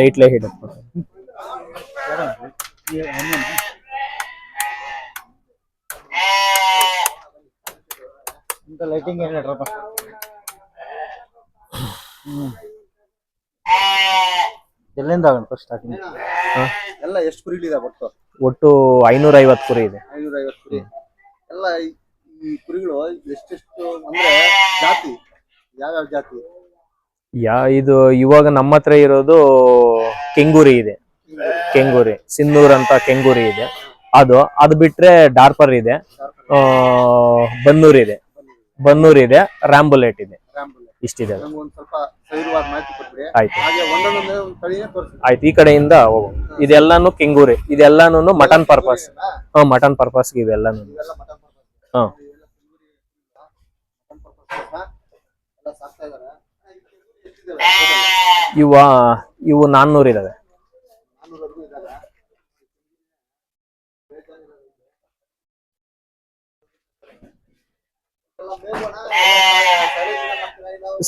ಲೈಟ್ಲೇ ಹಿಡಿದು ಇಂಥ ಲೈಟಿಂಗ್ ಎಲ್ಲಿಂದ ಆಗೋಣ ಫಸ್ಟ್ ಸ್ಟಾರ್ಟಿಂಗ್ ಎಲ್ಲ ಎಷ್ಟು ಕುರಿಗಳಿದಾವೆ ಒಟ್ಟು? ಒಟ್ಟು ಐನೂರ ಐವತ್ತು ಕುರಿ ಇದೆ. ಐನೂರ ಐವತ್ತು ಕುರಿ ಎಲ್ಲ ಈ- ಈ ಕುರಿಗಳು ಎಷ್ಟೆಷ್ಟು ಅಂದ್ರೆ ಜಾತಿ? ಯಾವ್ಯಾವ ಜಾತಿ? ಯಾ ಇದು ಇವಾಗ ನಮ್ಮ ಹತ್ರ ಇರೋದು ಕೆಂಗೂರಿ ಇದೆ. ಕೆಂಗೂರಿ ಸಿಂಧೂರ್ ಅಂತ ಕೆಂಗೂರಿ ಇದೆ. ಅದು ಅದು ಬಿಟ್ರೆ ಡಾರ್ಪರ್ ಇದೆ. ಬನ್ನೂರ್ ಇದೆ. ಬನ್ನೂರ್ ಇದೆ ರಾಂಬುಲೆಟ್ ಇದೆ. ಇಷ್ಟಿದೆ ಆಯ್ತು. ಈ ಕಡೆಯಿಂದ ಹೋಗು. ಇದೆಲ್ಲಾನು ಕೆಂಗೂರಿ ಇದೆಲ್ಲಾನು ಮಟನ್ ಪರ್ಪಸ್. ಹಾ ಮಟನ್ ಪರ್ಪಸ್ ಇವೆಲ್ಲಾನು. ಹಾ ಮಟನ್ ಪರ್ಪಸ್ ಎಲ್ಲ ಸಾಕ್ತಾ ಇದಾರೆ ಎಷ್ಟಿದಾವೆ ಇವ ಇವು ನಾನ್ನೂರು ಇದಾವೆ.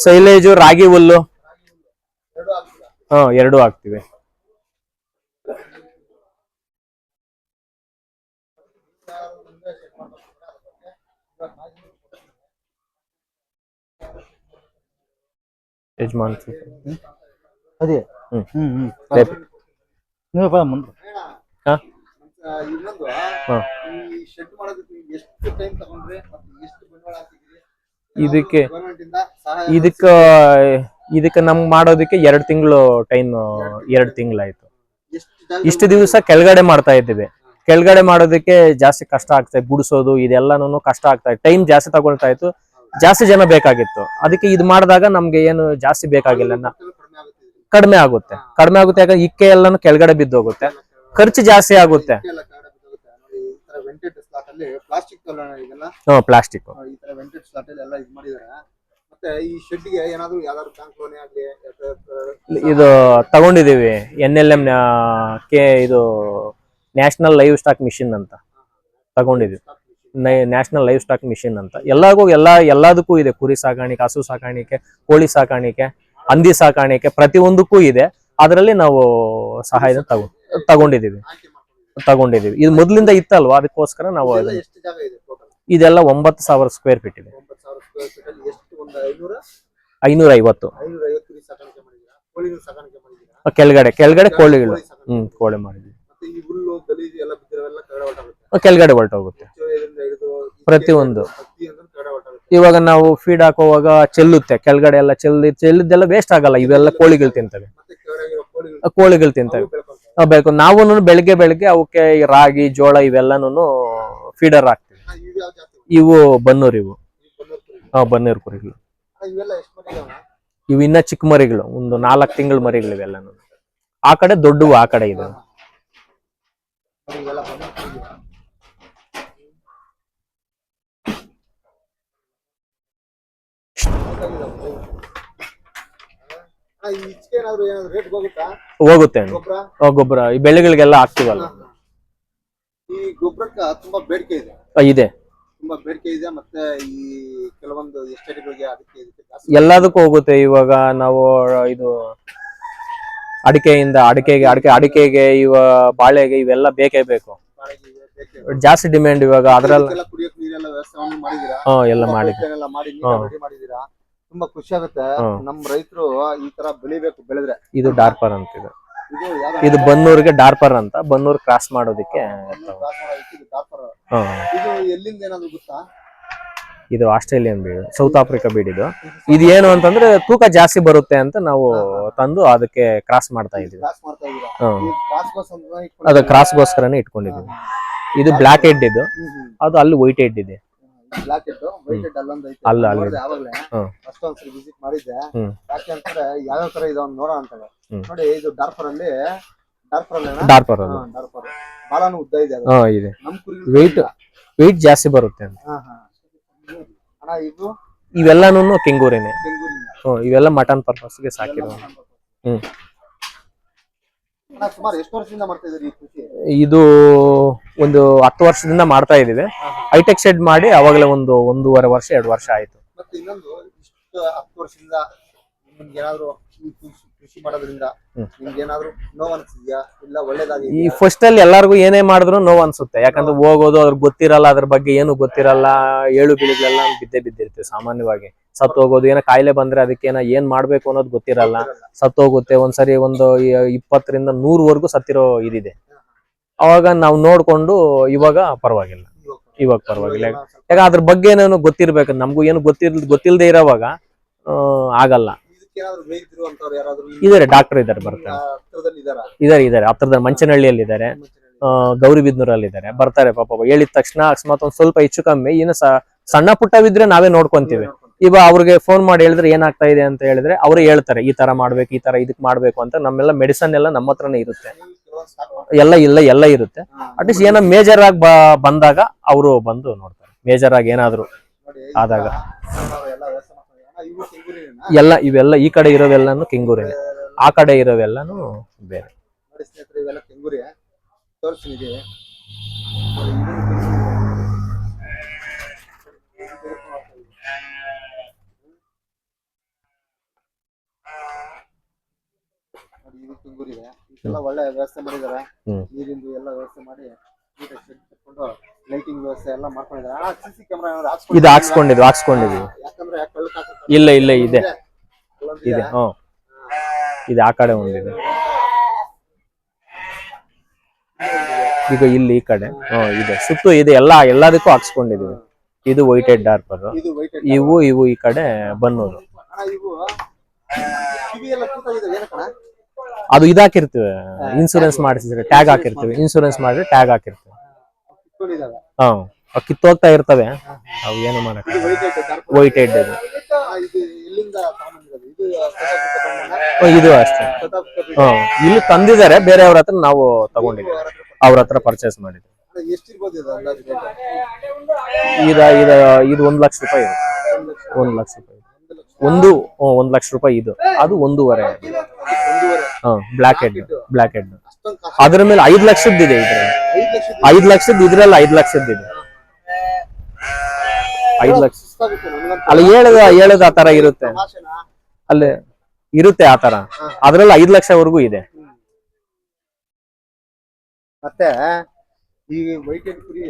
ಸೈಲೇಜು ರಾಗಿ ಹುಲ್ಲು. ಹಾ ಎರಡು ಹಾಕ್ತಿವಿ ಯಜಮಾನ್ ಅದೇ. ಹ್ಮ್. ಹ್ಮ್ ಹ್ಮ್. ರೇಪ್. ಮುಂದೆ ಹಾ ಆ, ಇನ್ನೊಂದು ಹಾ. ಈ ಶೆಡ್ ಮಾಡೋದಕ್ಕೆ ನೀವು ಎಷ್ಟು ಟೈಮ್ ತಗೊಂಡ್ರಿ ಮತ್ತೆ ಎಷ್ಟು ಬಂಡವಾಳ ಹಾಕಿದ್ರಿ ಇದಕ್ಕೆ ಇಂದ ಸಹಾಯ ಇದಕ್ಕ ಇದಕ್ಕೆ ನಮ್ಗೆ ಮಾಡೋದಕ್ಕೆ ಎರಡು ತಿಂಗಳು ಟೈಮ್ ಎರಡು ತಿಂಗಳಾಯ್ತು. ಎಷ್ಟು ಜಾಗ ಇಷ್ಟು ದಿವಸ ಕೆಳಗಡೆ ಮಾಡ್ತಾ ಇದ್ದೀವಿ. ಕೆಳಗಡೆ ಮಾಡೋದಕ್ಕೆ ಜಾಸ್ತಿ ಕಷ್ಟ ಆಗ್ತಾ ಗುಡಿಸೋದು ಇದೆಲ್ಲಾನು ಕಷ್ಟ ಆಗ್ತಾ ಟೈಮ್ ಜಾಸ್ತಿ ತಗೊಳ್ತಾ ಇತ್ತು. ಜಾಸ್ತಿ ಜನ ಬೇಕಾಗಿತ್ತು. ಅದಕ್ಕೆ ಇದು ಮಾಡಿದಾಗ ನಮ್ಗೆ ಏನು ಜಾಸ್ತಿ ಬೇಕಾಗಿಲ್ಲ ಕಡಿಮೆ ಆಗುತ್ತೆ. ಕಡಿಮೆ ಆಗುತ್ತೆ ಯಾಕಂದ್ರೆ ಇಕ್ಕೆ ಎಲ್ಲಾನು ಕೆಳಗಡೆ ಬಿದ್ದೋಗುತ್ತೆ ಖರ್ಚು ಜಾಸ್ತಿ ಆಗುತ್ತೆ. ಪ್ಲಾಸ್ಟಿಕ್. ಇದು ತಗೊಂಡಿದೀವಿ. ಎನ್ ಎಲ್ ಎಂ ಕೆ ಇದು ನ್ಯಾಷನಲ್ ಲೈವ್ ಸ್ಟಾಕ್ ಮಿಷಿನ್ ಅಂತ. ತಗೊಂಡಿದೀವಿ. ನ್ಯಾಷನಲ್ ಲೈಫ್ ಸ್ಟಾಕ್ ಮಿಷಿನ್ ಅಂತ. ಎಲ್ಲಾಗೂ ಎಲ್ಲ ಎಲ್ಲದಕ್ಕೂ ಇದೆ. ಕುರಿ ಸಾಕಾಣಿಕೆ ಹಸು ಸಾಕಾಣಿಕೆ ಕೋಳಿ ಸಾಕಾಣಿಕೆ ಹಂದಿ ಸಾಕಾಣಿಕೆ ಪ್ರತಿಯೊಂದಕ್ಕೂ ಇದೆ. ಅದರಲ್ಲಿ ನಾವು ಸಹಾಯ ತಗೊ ತಗೊಂಡಿದೀವಿ. ಆಯ್ಕೆ ತಗೊಂಡಿದೀವಿ. ಇದು ಮೊದಲಿಂದ ಇತ್ತಲ್ವಾ? ಅದಕ್ಕೋಸ್ಕರ ನಾವು ಇದೆಲ್ಲ ಒಂಬತ್ತು ಸಾವಿರ ಸ್ಕ್ವೇರ್ ಫೀಟ್ ಇದೆ. ಐನೂರ? ಐವತ್ತು ಕೆಳಗಡೆ ಕೆಳಗಡೆ ಕೋಳಿಗಳು. ಕೋಳಿ ಹ್ಮ್ ಕೋಳಿ ಮಾಡಿದ್ವಿ ಕೆಳಗಡೆ ಹೊರಟಾಗುತ್ತೆ ಕೆಳಗಡೆ ಹೊರಟೋಗುತ್ತೆ ಇದರಿಂದ ಹಿಡಿದು ಈ ಪ್ರತಿಯೊಂದು. ಇವಾಗ ನಾವು ಫೀಡ್ ಹಾಕುವಾಗ ಚೆಲ್ಲುತ್ತೆ. ಕೆಳಗಡೆ ಎಲ್ಲ ಚೆಲ್ಲಿ ಚೆಲ್ಲಿದ್ದೆಲ್ಲ ವೇಸ್ಟ್ ಆಗಲ್ಲ. ಇವೆಲ್ಲ ಕೋಳಿಗಳು ತಿಂತವೆ. ಕೋಳಿಗಳು ತಿಂತವೆ. ಬೇಕು. ನಾವು ಬೆಳಿಗ್ಗೆ ಬೆಳಿಗ್ಗೆ ಅವಕ್ಕೆ ರಾಗಿ, ಜೋಳ ಇವೆಲ್ಲನೂ ಫೀಡರ್ ಹಾಕ್ತಿವಿ. ಇವು ಬನ್ನೂರ್ ಇವು. ಹಾ, ಬನ್ನೂರು ಕುರಿಗಳು. ಇವು ಇನ್ನ ಚಿಕ್ಕ ಮರಿಗಳು. ಒಂದು ನಾಲ್ಕು ತಿಂಗಳ ಮರಿಗಳು ಇವೆಲ್ಲನೂ ಆ ಕಡೆ ದೊಡ್ಡವು, ಆ ಕಡೆ ಇದೆ ನೋಡಿ ಇವೆಲ್ಲ ಬನ್ನೂರು ಕುರಿ ಇದಾವೆ. ಹಾ, ಈ ಇಚ್ಕೆ ಏನಾದ್ರು ಏನಾದ್ರು ರೇಟ್ ಹೋಗುತ್ತಾ. ಗೊಬ್ಬರ? ಈ ಬೆಳೆಗಳಿಗೆಲ್ಲ ಹಾಕ್ತಿವಲ್ಲ? ಈ ಗೊಬ್ಬರಕ್ಕ ತುಂಬಾ ಬೇಡಿಕೆ ಇದೆ. ಇದೆ. ತುಂಬಾ ಬೇಡಿಕೆ ಇದೆ ಮತ್ತೆ ಈ ಕೆಲವೊಂದು ಎಸ್ಟೇಟ್ಗಳಿಗೆ ಅದಕ್ಕೆ ಇದಕ್ಕೆ ಎಲ್ಲದಕ್ಕೂ ಹೋಗುತ್ತೆ. ಇವಾಗ ನಾವು ಇದು ಅಡಿಕೆಯಿಂದ ಅಡಿಕೆಗೆ ಅಡಿಕೆ ಅಡಿಕೆಗೆ ಇವ ಬಾಳೆಗೆ ಇವೆಲ್ಲ ಬೇಕೇ ಬೇಕು. ಜಾಸ್ತಿ ಡಿಮ್ಯಾಂಡ್ ಇವಾಗ ಅದ್ರಲ್ಲಿ ಕುಡಿಯೋಕ್ ನೀರೆಲ್ಲ ವ್ಯವಸ್ಥೆಯನ್ನು ಮಾಡಿದೀರಾ ಹಾ ಎಲ್ಲ ಮಾಡಿದೀರಾ ತುಂಬಾ ಖುಷಿ ಆಗುತ್ತೆ. ನಮ್ಮ ನಮ್ ರೈತರು ಈ ತರ ಬೆಳಿಬೇಕು ಬೆಳೆದ್ರೆ. ಇದು ಡಾರ್ಪರ್ ಅಂತ ಇದು. ಇದು ಬನ್ನೂರ್ಗೆ ಇದು ಬನ್ನೂರಿಗೆ ಡಾರ್ಪರ್ ಅಂತ. ಬನ್ನೂರ್ ಕ್ರಾಸ್ ಮಾಡೋದಕ್ಕೆ ಇದು ದಾಸವಾಳ ಐತಿ, ಇದು ದಾಸವಾಳ. ಹಾ, ಇದು ಎಲ್ಲಿಂದ ಏನಾದ್ರು ಗೊತ್ತಾ? ಇದು Australian breed South Africa breed ಇದು ಇದು ಏನು ಅಂತಂದ್ರೆ ತೂಕ ಜಾಸ್ತಿ ಬರುತ್ತೆ ಅಂತ ನಾವು ತಂದು ಅದಕ್ಕೆ ಕ್ರಾಸ್ ಮಾಡ್ತಾ ಇದೀವಿ ಕ್ರಾಸ್ ಮಾಡ್ತಾ ಇದೀರಾ ಹ್ಮ್. ಈ ಕ್ರಾಸ್ ಬಸ್ ಅಂತ ಇಟ್ಕೊಂಡು- ಅದು ಕ್ರಾಸ್ಗೋಸ್ಕರನೇ ಇಟ್ಕೊಂಡಿದೀವಿ ಇದು ಬ್ಲಾಕ್ ಹೆಡ್ ಇದು. ಹ್ಮ್, ಹ್ಮ್. ಅದು ಅಲ್ಲಿ ವೈಟ್ ಹೆಡ್ ಇದೆ. ಬ್ಲಾಕ್ ಹೆಡ್ ವೈಟ್ ಹೆಡ್ ಅಲ್ಲೊಂದು ಐತೆ. ಅಲ್ಲ, ಅಲ್ಲಿ. ನೋಡ್ದೆ ಆವಾಗ್ಲೇ. ಹ್ಮ್. ಫಸ್ಟ್ ಒಂದ್ಸರಿ ವಿಸಿಟ್ ಮಾಡಿದ್ದೆ. ಹ್ಮ್. ಯಾಕೆ ಅಂತಂದ್ರೆ ಯಾವ್ಯಾವ ತರ ಇದೆ ಅವ್ನು ನೋಡೋ ಹ್ಮ್. ನೋಡಿ ಇದು ಡಾರ್ಫರ್ ಅಲ್ಲಿ ಡಾರ್ಫರ್ ಅಲ್ಲಿ. ಡಾರ್ಪರ್ ಅದು ಡಾರ್ಫರ್ ಬಾಳನು ಉದ್ದ ಇದೆ ಅದು. ಹಾ ಇದೆ. ನಮ್ ಕುರಿ Weight. weight ಜಾಸ್ತಿ ಬರುತ್ತೆ ಅಂತ. ಹಾ ಹಾ. ಅಣ್ಣ ಇದು ಇವೆಲ್ಲಾನು ಕೆಂಗೂರೇನೆ. ಹ್ಮ್ ಇವೆಲ್ಲ ಮಟನ್ ಪರ್ಪಸ್ಗೆ ಸಾಕಿರೋ ಹ್ಮ್. ಸುಮಾರು ಎಷ್ಟು ವರ್ಷದಿಂದ ಮಾಡ್ತಾ ಇದ್ದೀರಿ ಈ ಕೃಷಿ? ಇದು ಒಂದು ಹತ್ತು ವರ್ಷದಿಂದ ಮಾಡ್ತಾ ಇದೀವಿ ಹೈಟೆಕ್ ಶೆಡ್ ಮಾಡಿ ಅವಾಗಲೇ ಒಂದು ಒಂದೂವರೆ ವರ್ಷ ಎರಡು ವರ್ಷ ಆಯ್ತು. ಮತ್ತೆ ಇನ್ನೊಂದು ಇಷ್ಟು ಹತ್ತು ವರ್ಷದಿಂದ ನಿಮ್ಗೆ ಏನಾದ್ರು ಈ ಕೃಷಿ ಕೃಷಿ ಮಾಡೋದ್ರಿಂದ ಹ್ಮ್. ನಿಮ್ಗೆ ಏನಾದ್ರು ನೋವು ಅನ್ಸಿದ್ಯಾ? ಇಲ್ಲ ಈ ಫಸ್ಟ್ ಅಲ್ಲಿ ಎಲ್ಲಾರ್ಗು ಏನೇ ಮಾಡಿದ್ರು ನೋವು ಅನ್ಸುತ್ತೆ. ಯಾಕಂದ್ರೆ ಹೋಗೋದು ಅದ್ರ ಗೊತ್ತಿರಲ್ಲ ಅದ್ರ ಬಗ್ಗೆ ಏನು ಗೊತ್ತಿರಲ್ಲ ಏಳು ಬೀಳುಗಳೆಲ್ಲ ಬಿದ್ದೇ ಬಿದ್ದಿರ್ತೇವೆ ಸಾಮಾನ್ಯವಾಗಿ. ಸತ್ತು ಹೋಗೋದು, ಏನೋ ಕಾಯಿಲೆ ಬಂದ್ರೆ ಅದಕ್ಕೆ ಏನೋ ಮಾಡ್ಬೇಕು ಅನ್ನೋದು ಗೊತ್ತಿರಲ್ಲ. ಸತ್ತು ಹೋಗುತ್ತೆ, ಒಂದ್ಸರಿ ಒಂದು ಇಪ್ಪತ್ತರಿಂದ ನೂರವರೆಗೂ ಸತ್ತಿರೋ ಇದಿದೆ. ಅವಾಗ ನಾವು ನೋಡ್ಕೊಂಡು ಇವಾಗ ಪರವಾಗಿಲ್ಲ. ಇವಾಗ ಪರವಾಗಿಲ್ಲ. ಯಾಕ ಅದ್ರ ಬಗ್ಗೆ ಏನೇನು ಗೊತ್ತಿರ್ಬೇಕು, ನಮಗೂ ಏನು ಗೊತ್ತಿಲ್ ಗೊತ್ತಿಲ್ಲದೆ ಇರೋವಾಗ ಆಗಲ್ಲ. ಇದಾರೆ, ಡಾಕ್ಟರ್ ಇದಾರೆ, ಬರ್ತಾರೆ. ಇದಾರ, ಇದಾರೆ. ಹತ್ರದ ಮಂಚನಹಳ್ಳಿಯಲ್ಲಿ ಇದಾರೆ ಗೌರಿಬಿದ್ನೂರಲ್ಲಿ ಇದಾರೆ ಬರ್ತಾರೆ ಪಾಪ, ಹೇಳಿದ ತಕ್ಷಣ ಅಕಸ್ಮಾತ್ ಒಂದ್ ಸ್ವಲ್ಪ ಹೆಚ್ಚು ಕಮ್ಮಿ ಏನೋ ಸಣ್ಣ ಪುಟ್ಟವಿದ್ರೆ ನಾವೇ ನೋಡ್ಕೊಂತೀವಿ. ಇವ ಅವ್ರಿಗೆ ಫೋನ್ ಮಾಡಿ ಹೇಳಿದ್ರೆ ಏನಾಗ್ತಾ ಇದೆ ಅಂತ ಹೇಳಿದ್ರೆ ಅವರೇ ಹೇಳ್ತಾರೆ, ಈ ತರ ಮಾಡ್ಬೇಕು, ಈ ತರ ಇದಕ್ ಮಾಡ್ಬೇಕು ಅಂತ ನಮ್ಮೆಲ್ಲ ಮೆಡಿಸನ್ ಎಲ್ಲ ನಮ್ಮ ಹತ್ರನೇ ಇರುತ್ತೆ. ಎಲ್ಲ ಇಲ್ಲ, ಎಲ್ಲ ಇರುತ್ತೆ. ಅಟ್ಲೀಸ್ಟ್ ಏನೋ ಮೇಜರ್ ಆಗಿ ಬಂದಾಗ ಅವರು ಬಂದು ನೋಡ್ತಾರೆ. ಮೇಜರ್ ಆಗಿ ಏನಾದ್ರು ಆದಾಗ? ಎಲ್ಲ, ಇವೆಲ್ಲ ಈ ಕಡೆ ಇರೋವೆಲ್ಲಾನು ಕೆಂಗೂರಿನೇ. ಆ ಕಡೆ ಇರೋವೆಲ್ಲಾನು ಬೇರೆ. ಇದೆಲ್ಲ ಒಳ್ಳೆ ವ್ಯವಸ್ಥೆ ಮಾಡಿದ್ದಾರೆ. ಹ್ಮ್. ನೀರಿಂದು ಎಲ್ಲ ವ್ಯವಸ್ಥೆ ಮಾಡಿ ಲೈಟಿಂಗ್ ವ್ಯವಸ್ಥೆ ಎಲ್ಲ ಮಾಡ್ಕೊಂಡಿದ್ದಾರೆ. ಸಿ ಸಿ ಕ್ಯಾಮ್ರಾ ಇದು ಹಾಕ್ಸ್ಕೊಂಡಿದ್ವಿ ಹಾಕ್ಸ್ಕೊಂಡಿದ್ವಿ ಯಾಕಂದ್ರೆ ಇಲ್ಲ ಇಲ್ಲ ಇದೆ. ಇದೆ ಇದೆ. ಇದು ಆ ಕಡೆ ಒಂದಿದೆ. ಈಗ ಇಲ್ಲಿ ಈ ಕಡೆ ಹ್ಮ್ ಇದೆ. ಸುತ್ತು ಇದೆ ಎಲ್ಲ ಎಲ್ಲದಕ್ಕೂ ಹಾಕ್ಸ್ಕೊಂಡಿದೀವಿ ಇದು ವೈಟೆಡ್ ಡಾರ್ಪರ್ ಇದು ಇವು ಇವು ಈ ಕಡೆ ಬನ್ನೋದು ಅದು ಇದಾಕಿರ್ತೀವಿ. ಇನ್ಸೂರೆನ್ಸ್ ಮಾಡಿಸಿದ್ರೆ ಟ್ಯಾಗ್ ಹಾಕಿರ್ತೀವಿ. ಇನ್ಸೂರೆನ್ಸ್ ಮಾಡಿದ್ರೆ ಟ್ಯಾಗ್ ಹಾಕಿರ್ತೀವಿ. ಹಾ ಅವು ಕಿತ್ತೋಗ್ತಾ ಇರ್ತವೆ. ಅವು ಏನು ಮಾಡಕ್ ವೈಟ್ ಹೆಡ್ ಇದು ಅಷ್ಟೇ. ಹಾ ಇಲ್ಲಿ ತಂದಿದ್ದಾರೆ. ಬೇರೆಯವ್ರ ಹತ್ರ ನಾವು ತಗೊಂಡಿದ್ದೀವಿ ಅವ್ರ ಹತ್ರ ಪರ್ಚೇಸ್ ಮಾಡಿದ್ವಿ. ಇದು ಇದ ಒಂದ್ ಲಕ್ಷ ರೂಪಾಯಿ ಒಂದ್ ಲಕ್ಷ ರೂಪಾಯಿ. ಒಂದು ಒಂದ್ ಲಕ್ಷ ರೂಪಾಯಿ ಇದು. ಅದು ಒಂದೂವರೆ. ಬ್ಲಾಕ್ ಹೆಡ್ ಬ್ಲಾಕ್ ಹೆಡ್ ಅದ್ರ ಮೇಲೆ ಐದ್ ಲಕ್ಷದ್ದಿದೆ ಇದ್ರಲ್ಲಿ. ಐದು ಲಕ್ಷದ ಇದ್ರಲ್ಲಿ ಐದ್ ಲಕ್ಷದ್ದಿದೆ. ಐದ್ ಲಕ್ಷ. ಅಲ್ಲ ಹೇಳದ ಹೇಳದ ಆ ತರ ಇರುತ್ತೆ? ಅಲ್ಲಿ ಇರುತ್ತೆ ಆ ತರ. ಅದ್ರಲ್ಲಿ ಐದ್ ಲಕ್ಷವರೆಗೂ ಇದೆ. ಮತ್ತೆ ಈ ವೈಟ್ ಅಂಡ್ ಕುರಿ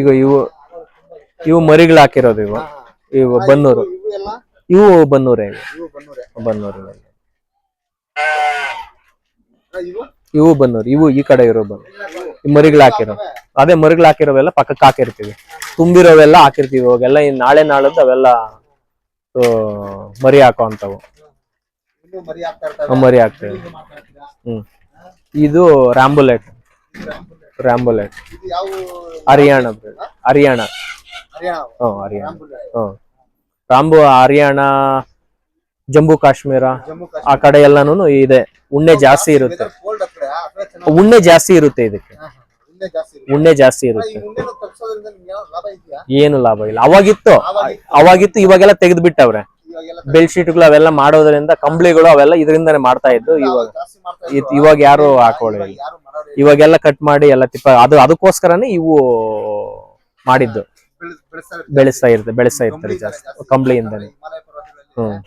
ಈಗ ಇವು ಇವು ಮರಿಗಳು ಹಾಕಿರೋದು ಇವು. ಇವು ಬನ್ನೂರು. ಇವು ಬನ್ನೂರೇ. ಇವು ಬನ್ನೂರೇ. ಇವು ಬನ್ನೂರೆ. ಬನ್ನೂರು ಇವು? ಇವು ಬನ್ನೂರು. ಇವು ಈ ಕಡೆ ಇರೋ ಬನ್ನೂರು. ಈ ಮರಿಗಳು ಹಾಕಿರೋ. ಅದೇ ಮರಿಗಳು ಹಾಕಿರೋವೆಲ್ಲ ಪಕ್ಕಕ್ಕೆ ಹಾಕಿರ್ತೀವಿ. ತುಂಬಿರೋವೆಲ್ಲ ಹಾಕಿರ್ತೀವಿ ಇವಾಗೆಲ್ಲ. ಈ ನಾಳೆ ನಾಳದ್ದು ಅವೆಲ್ಲ ಆ, ಮರಿ ಹಾಕೋ ಅಂತವು ಇನ್ನೂ ಮರಿ ಆಗ್ತಾ ಇರ್ತವೆ ಮರಿ ಹಾಕ್ತೇವೆ ಇದು ಹ್ಮ್. ಇದು ರಾಂಬುಲೆಟ್. ರಾಂಬುಲೆಟ್. ಇದು ಯಾವ ಹರಿಯಾಣ ಹರಿಯಾಣ. ಹರಿಯಾಣ ಹ್ಮ್ ಹರಿಯಾಣ. ಹ್ಮ್. ರಾಂಬು ಹರಿಯಾಣ ಜಮ್ಮು ಕಾಶ್ಮೀರ ಆ ಕಡೆ ಎಲ್ಲಾನು ಇದೆ. ಉಣ್ಣೆ ಜಾಸ್ತಿ ಇರುತ್ತೆ. ಉಣ್ಣೆ ಜಾಸ್ತಿ ಇರುತ್ತೆ ಇದಕ್ಕೆ. ಉಣ್ಣೆ ಜಾಸ್ತಿ ಇರುತ್ತೆ. ಏನು ಲಾಭ ಇಲ್ಲ. ಅವಾಗಿತ್ತು. ಅವಾಗಿತ್ತು. ಇವಾಗೆಲ್ಲ ತೆಗೆದು ಬಿಟ್ಟವ್ರೆ ಇವಾಗೆಲ್ಲ ಬೆಡ್ಶೀಟ್ಗಳು ಅವೆಲ್ಲ ಮಾಡೋದ್ರಿಂದ ಕಂಬಳಿಗಳು ಅವೆಲ್ಲ ಇದರಿಂದಾನೆ ಮಾಡ್ತಾ ಇದ್ದು ಇವಾಗ. ಇವಾಗ. ಯಾರು ಇಲ್ಲ. ಇವಾಗೆಲ್ಲ ಕಟ್ ಮಾಡಿ ಎಲ್ಲ ತಿಪ್ಪ ಅದು ಅದಕ್ಕೋಸ್ಕರನೇ ಇವು ಮಾಡಿದ್ದು. ಬೆಳೆಸ್ತಾ ಇರುತ್ತೆ ಬೆಳೆಸ್ತಾ ಇರ್ತಾರೆ ಜಾಸ್ತಿ. ಕಂಬಳಿಯಿಂದಾನೆ ಹ್ಮ್.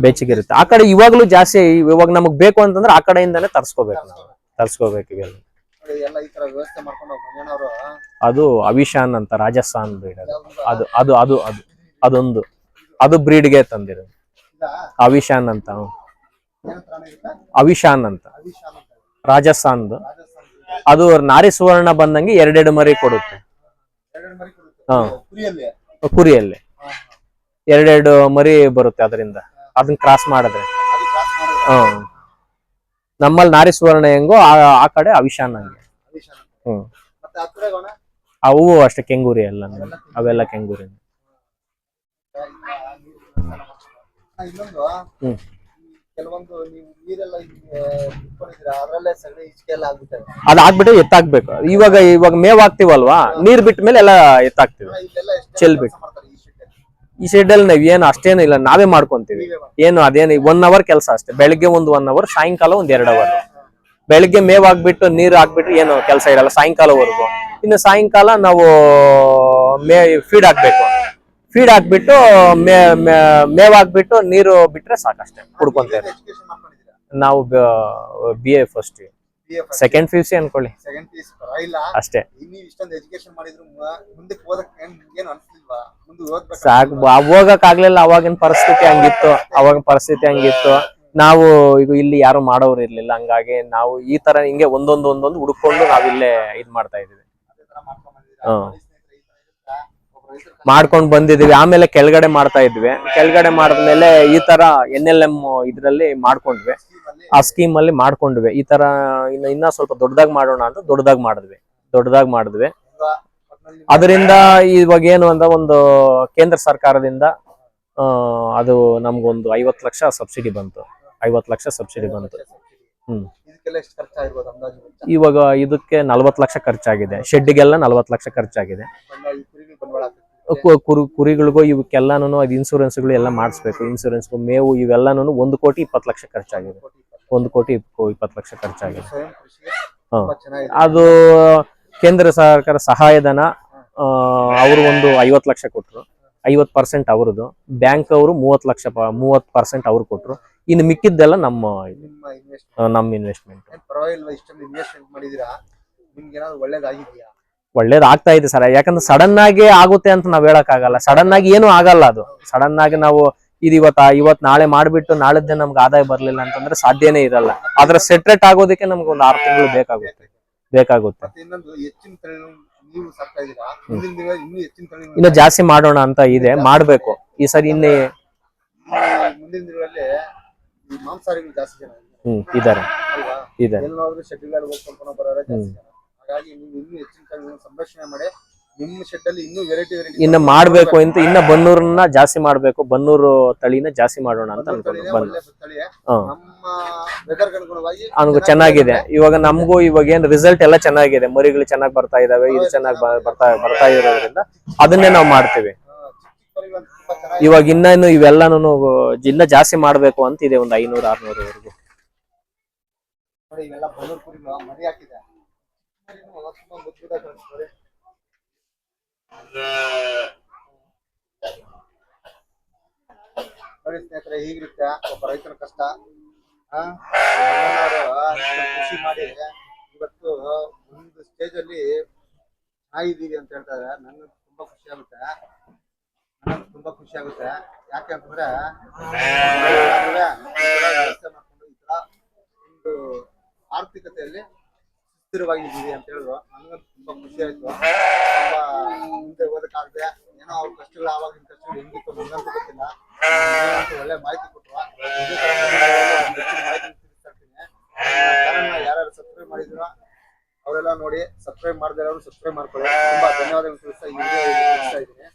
ಬೆಚ್ಚಗಿರುತ್ತೆ. ಆ ಕಡೆ ಇವಾಗ್ಲೂ ಜಾಸ್ತಿ ಇವಾಗ ನಮಗ್ ಬೇಕು ಅಂತಂದ್ರೆ ಆ ಕಡೆಯಿಂದಾನೆ ತರ್ಸ್ಕೋಬೇಕು ನಾವು. ತರ್ಸ್ಕೋಬೇಕು. ಇವೆಲ್ಲ ಅದು ಅವಿಶಾನ್ ಅಂತ ರಾಜಸ್ಥಾನ್ ಬ್ರೀಡ್ ಅದು. ಅದು ಅದು ಅದು ಅದು ಅದೊಂದು. ಅದು ಬ್ರೀಡ್ಗೆ ತಂದಿರೋದು. ಅವಿಶಾನ್ ಅಂತ? ಅವಿಶಾನ್ ಅಂತ. ರಾಜಸ್ಥಾನ್ದು. ರಾಜಸ್ಥಾನ. ಅದು ನಾರಿ ಸುವರ್ಣ ಬಂದಂಗೆ ಎರಡೆರಡು ಮರಿ ಕೊಡುತ್ತೆ. ಹಾ. ಕುರಿಯಲ್ಲಿ ಎರಡೆರಡು ಮರಿ ಬರುತ್ತೆ ಅದರಿಂದ ಅದನ್ನ ಕ್ರಾಸ್ ಮಾಡಿದ್ರೆ ಹ್ಮ್ ನಮ್ಮಲ್ಲಿ ನಾರಿ ಸುವರ್ಣ ಹೆಂಗೋ ಆ ಆ ಕಡೆ ಅವಿಶಾನ್ ಹಂಗೆ ಹ್ಮ್ ಅವು ಅಷ್ಟೇ ಕೆಂಗೂರಿ ಎಲ್ಲ ಅವೆಲ್ಲ ಕೆಂಗೂರಿ ಇನ್ನೊಂದು ಹ್ಮ್ ಕೆಲವೊಂದು ನೀವು ನೀರೆಲ್ಲ ಇಟ್ಕೊಂಡಿದ್ದೀರಾ ಅದ್ರಲ್ಲೇ ಸಗಣಿ ಇಚ್ಕೆ ಎಲ್ಲ ಆಗ್ಬಿಟ್ಟವೆ ಅದ್ ಹಾಕ್ಬಿಟ್ಟು ಎತ್ತಾಕ್ಬೇಕು. ಇವಾಗ ಇವಾಗ ಮೇವ್ ಹಾಕ್ತಿವಲ್ವಾ ನೀರ್ ಬಿಟ್ಟ ಮೇಲೆ ಎಲ್ಲ ಎತ್ತಾಕ್ತಿವಿ. ಎಷ್ಟು ಚೆಲ್ ಬಿಟ್ಟು. ಮಾಡ್ತಾರೆ ಈ ಶೆಡ್ ಈ ಶೆಡ್ ಅಲ್ಲಿ ನಾವ್ ಏನು ಅಷ್ಟೇನು ಇಲ್ಲ ನಾವೇ ಮಾಡ್ಕೊಂತೀವಿ. ಏನು ಅದೇನು ಒನ್ ಅವರ್ ಕೆಲಸ ಅಷ್ಟೇ. ಬೆಳಿಗ್ಗೆ ಒಂದು ಒನ್ ಅವರ್ ಸಾಯಂಕಾಲ ಒಂದ್ ಎರಡು ಅವರ್ ಬೆಳಿಗ್ಗೆ ಮೇವ್ ಹಾಕ್ಬಿಟ್ಟು ನೀರ್ ಹಾಕ್ಬಿಟ್ಟು ಏನು ಕೆಲಸ ಇರಲ್ಲ ಸಾಯಂಕಾಲವರೆಗೂ. ಇನ್ನು ಸಾಯಂಕಾಲ ನಾವು ಮೇ ಫೀಡ್ ಹಾಕ್ಬೇಕು. ಫೀಡ್ ಹಾಕ್ಬಿಟ್ಟು ಮೇವ್ ಹಾಕ್ಬಿಟ್ಟು ನೀರು ಬಿಟ್ರೆ ಸಾಕಷ್ಟೇ ಕುಡ್ಕೊಂತೇವೆ ನಾವು B A first second P U C ಅನ್ಕೊಳ್ಳಿ. ಅಷ್ಟೇ. ಸಾಕು ಹೋಗಕ್ ಆಗ್ಲಿಲ್ಲ ಅವಾಗಿನ ಪರಿಸ್ಥಿತಿ ಹಂಗಿತ್ತು ಅವಾಗ ಪರಿಸ್ಥಿತಿ ಹಂಗಿತ್ತು. ನಾವು ಈಗ ಇಲ್ಲಿ ಯಾರು ಮಾಡೋರು ಇರ್ಲಿಲ್ಲ ಹಂಗಾಗಿ ನಾವು ಈ ತರ ಹಿಂಗೆ ಒಂದೊಂದು ಒಂದೊಂದು ಹುಡ್ಕೊಂಡು ನಾವಿಲ್ಲೇ ಇಲ್ಲೇ ಇದ್ ಮಾಡ್ತಾ ಇದೀವಿ. ಹ್ಮ್. ನೋಡಿ ಸ್ನೇಹಿತರೆ, ಈ ತರ ಇರುತ್ತಾ? ಒಬ್ಬ ರೈತರ ಕಷ್ಟ ಮಾಡ್ಕೊಂಡ್ ಬಂದಿದ್ವಿ ಆಮೇಲೆ ಕೆಳಗಡೆ ಮಾಡ್ತಾ ಇದ್ವಿ. ಕೆಳಗಡೆ ಮಾಡಿದ್ಮೇಲೆ ಈ ತರ ಎನ್ ಎಲ್ ಎಂ ಇದ್ರಲ್ಲಿ ಮಾಡ್ಕೊಂಡ್ವಿ. ಆ ಸ್ಕೀಮ್ ಅಲ್ಲಿ ಮಾಡ್ಕೊಂಡ್ವಿ. ಈ ತರ ಇನ್ನ ಇನ್ನ ಸ್ವಲ್ಪ ದೊಡ್ಡದಾಗಿ ಮಾಡೋಣ ಅಂತ ದೊಡ್ಡದಾಗಿ ಮಾಡಿದ್ವಿ. ದೊಡ್ಡದಾಗಿ ಮಾಡಿದ್ವಿ. ಅದರಿಂದ ಇವಾಗ ಏನು ಅಂತ ಒಂದು ಕೇಂದ್ರ ಸರ್ಕಾರದಿಂದ ಅದು ನಮ್ಗೊಂದು ಐವತ್ತು ಲಕ್ಷ ಸಬ್ಸಿಡಿ ಬಂತು. ಐವತ್ತು ಲಕ್ಷ ಸಬ್ಸಿಡಿ ಬಂತು. ಹ್ಮ್. ಇದಕ್ಕೆಲ್ಲ ಎಷ್ಟು ಖರ್ಚಾಗಿರ್ಬೋದು ಅಂದಾಜು ವೆಚ್ಚ? ಇವಾಗ ಇದಕ್ಕೆ ನಲ್ವತ್ತು ಲಕ್ಷ ಖರ್ಚಾಗಿದೆ. ಶೆಡ್ಗೆಲ್ಲ ನಲ್ವತ್ತು ಲಕ್ಷ ಖರ್ಚಾಗಿದೆ. ಬಂಡವಾಳ ಈ ಕುರಿಗಳು ಬಂಡವಾಳ ಹಾಕ್ಬೇಕು. ಕು- ಕುರಿ ಕುರಿಗಳಿಗೂ ಇವಕ್ಕೆಲ್ಲಾನು ಅದು ಇನ್ಸೂರೆನ್ಸ್ಗಳು ಎಲ್ಲ ಮಾಡಿಸ್ಬೇಕು. ಇನ್ಸೂರೆನ್ಸ್ ಮೇವು ಇವೆಲ್ಲಾನು ಒಂದು ಕೋಟಿ ಇಪ್ಪತ್ತು ಲಕ್ಷ ಖರ್ಚಾಗಿದೆ. ಕೋಟಿ ಇಪ್ಪತ್ತು. ಒಂದು ಕೋಟಿ ಇಪ್ಪ- ಇಪ್ಪತ್ತು ಲಕ್ಷ ಖರ್ಚಾಗಿದೆ. ಸ್ವಯಂ ಕೃಷಿಗೆ ಹಾ. ತುಂಬಾ ಚೆನ್ನಾಗಿದೆ. ಅದು ಕೇಂದ್ರ ಸರ್ಕಾರ ಸಹಾಯಧನ ಅವರು ಒಂದು ಐವತ್ತು ಲಕ್ಷ ಕೊಟ್ರು. ಐವತ್ ಪರ್ಸೆಂಟ್ ಅವ್ರದ್ದು. ಬ್ಯಾಂಕ್ ಅವರು ಮೂವತ್ತು ಲಕ್ಷ ಮೂವತ್ ಪರ್ಸೆಂಟ್ ಅವ್ರು ಕೊಟ್ರು. ಇನ್ನು ಮಿಕ್ಕಿದ್ದೆಲ್ಲ ನಮ್ಮ ನಿಮ್ಮ ಇನ್ವೆಸ್ಟ್ ನಮ್ಮ ಇನ್ವೆಸ್ಟ್ಮೆಂಟ್ ಒಳ್ಳೇದು ಪರವಾಗಿಲ್ವಾ ಇಷ್ಟೊಂದು ಇನ್ವೆಸ್ಟ್ಮೆಂಟ್ ಮಾಡಿದೀರಾ ನಿಮ್ಗೆ ಏನಾದ್ರು ಒಳ್ಳೇದಾಗಿದ್ಯಾ? ಒಳ್ಳೇದ್ ಆಗ್ತಾ ಇದೆ ಸರ್. ಯಾಕಂದ್ರೆ ಸಡನ್ ಆಗಿ ಆಗುತ್ತೆ ಅಂತ ನಾವ್ ಹೇಳಕ್ ಆಗಲ್ಲ ಸಡನ್ ಆಗಿ ಏನು ಆಗಲ್ಲ ಅದು. ಸಡನ್ ಆಗಿ ನಾವು ಇದು ಇವತ್ತ ಇವತ್ ನಾಳೆ ಮಾಡ್ಬಿಟ್ಟು ನಾಳೆದ್ದೇ ನಮ್ಗೆ ಆದಾಯ ಬರ್ಲಿಲ್ಲ ಅಂತಂದ್ರೆ ಸಾಧ್ಯನೇ ಇರಲ್ಲ. ಆದ್ರೆ ಸೆಟ್ರೇಟ್ ಆಗೋದಕ್ಕೆ ನಮ್ಗೆ ಒಂದು ಆರು ತಿಂಗಳು ಬೇಕಾಗುತ್ತೆ. ಬೇಕಾಗುತ್ತೆ. ಮತ್ತೆ ಇನ್ನೊಂದು ಹೆಚ್ಚಿನ ತಳಿ ನೀವು ಸಾಕ್ತಾ ಇದೀರಾ ಮುಂದಿನ ದಿನ ಇನ್ನೂ ಹೆಚ್ಚಿನ ತಳಿ ಇನ್ನು ಜಾಸ್ತಿ ಮಾಡೋಣ ಅಂತ ಇದೆ. ಮಾಡ್ಬೇಕು. ಈ ಸರಿ ಇನ್ನೇ ಮುಂದಿನ ದಿನಗಳಲ್ಲಿ ಈ ಮಾಂಸಾಹಾರಿಗಳು ಜಾಸ್ತಿ ಜನ ಇದ್ದಾರೆ, ಹ್ಮ್ ಇದಾರೆ ಅಲ್ವಾ? ಇದಾರೆ ಎಲ್ಲಾದ್ರೂ ಶೆಡ್ಯೂಲ್ ಹೋಗ್ಕೊಂಡು ಬರೋರೆ ಜಾಸ್ತಿ ಜನ. ಹಾಗಾಗಿ ನೀವು ಇನ್ನೂ ಹೆಚ್ಚಿನ ತಳಿಗಳನ್ನ ಸಂರಕ್ಷಣೆ ಮಾಡಿ ನಿಮ್ಮ ಶೆಡ್ ಅಲ್ಲಿ ಇನ್ನೂ ವೆರೈಟಿ ವೆರೈಟಿ ಇನ್ನ ಮಾಡ್ಬೇಕು ಅಂತ ಇನ್ನ ಬನ್ನೂರನ್ನ ಜಾಸ್ತಿ ಮಾಡ್ಬೇಕು ಬನ್ನೂರು ತಳಿನ ಜಾಸ್ತಿ ಮಾಡೋಣ ಅಂತ ಅನ್ಕೊಂಡು ಬಂದು ನಮ್ಮ ವೆದರ್ ಅನುಗುಣವಾಗಿ ಅವ್ನಿಗೂ ಚೆನ್ನಾಗಿದೆ. ಇವಾಗ ನಮಗೂ ಇವಾಗ ಏನ್ ರಿಸಲ್ಟ್ ಎಲ್ಲ ಚೆನ್ನಾಗಿದೆ. ಮರಿಗಳು ಚೆನ್ನಾಗಿ ಬರ್ತಾ ಇದಾವೆ ಇದು ಚೆನ್ನಾಗಿ ಬರ್ತಾ ಬರ್ತಾ ಇರೋದ್ರಿಂದ ಅದನ್ನೇ ನಾವು ಮಾಡ್ತೀವಿ. ಇವಾಗ ಇನ್ನೇನು ಇವೆಲ್ಲಾನು ಇನ್ನ ಜಾಸ್ತಿ ಮಾಡ್ಬೇಕು ಅಂತ ಇದೆ ಒಂದು ಐನೂರು, ಆರ್ನೂರವರೆಗೂ. ನೋಡಿ ಸ್ನೇಹಿತರೆ, ಹೀಗಿರುತ್ತೆ ಒಬ್ಬ ರೈತನ ಕಷ್ಟ. ಕೃಷಿ ಮಾಡಿ ಇವತ್ತು ಒಂದು ಸ್ಟೇಜ್ ಅಲ್ಲಿ ಚೆನ್ನಾಗಿದ್ದೀವಿ ಅಂತ ಹೇಳ್ತಾರೆ ನನಗೆ ತುಂಬಾ ಖುಷಿ ಆಗುತ್ತೆ. ತುಂಬಾ ಖುಷಿ ಆಗುತ್ತೆ. ಯಾಕೆ ಅಂತಂದ್ರೆ ನಾವೆಲ್ಲ ವ್ಯವಸ್ಥೆ ಮಾಡ್ಕೊಂಡು ಈ ತರ ಒಂದು ಆರ್ಥಿಕತೆಯಲ್ಲಿ ಸುಸ್ಥಿರವಾಗಿದ್ದೀವಿ ಅಂತ ಹೇಳಿದ್ರು. ನನಗಂತೂ ತುಂಬಾ ಖುಷಿ ಆಯ್ತು. ತುಂಬಾ ಮುಂದೆ ಓದಕ್ಕಾಗದೆ ಏನೋ ಅವ್ರ ಕಷ್ಟಗಳು ಆವಾಗಿನ ಕಷ್ಟಗಳು ಹೆಂಗಿತ್ತು ನನಗಂತೂ ಗೊತ್ತಿಲ್ಲ. ಒಳ್ಳೆ ಮಾಹಿತಿ ಮುಂದೆ ಮಾಹಿತಿ ತಿಳಿಸ್ತಾ ಇರ್ತೀನಿ. ಚಾನಲ್ನ ಯಾರ್ಯಾರು ಸಬ್ಸ್ಕ್ರೈಬ್ ಮಾಡಿದ್ರು ಅವರೆಲ್ಲ ನೋಡಿ ಸಬ್ಸ್ಕ್ರೈಬ್ ಮಾಡದೇ ಇರೋರು ಸಬ್ಸ್ಕ್ರೈಬ್ ಮಾಡ್ಕೊಳ್ಳಿ. ತುಂಬಾ ಧನ್ಯವಾದಗಳು ತಿಳಿಸ್ತಾ ಇದ್ದೀನಿ.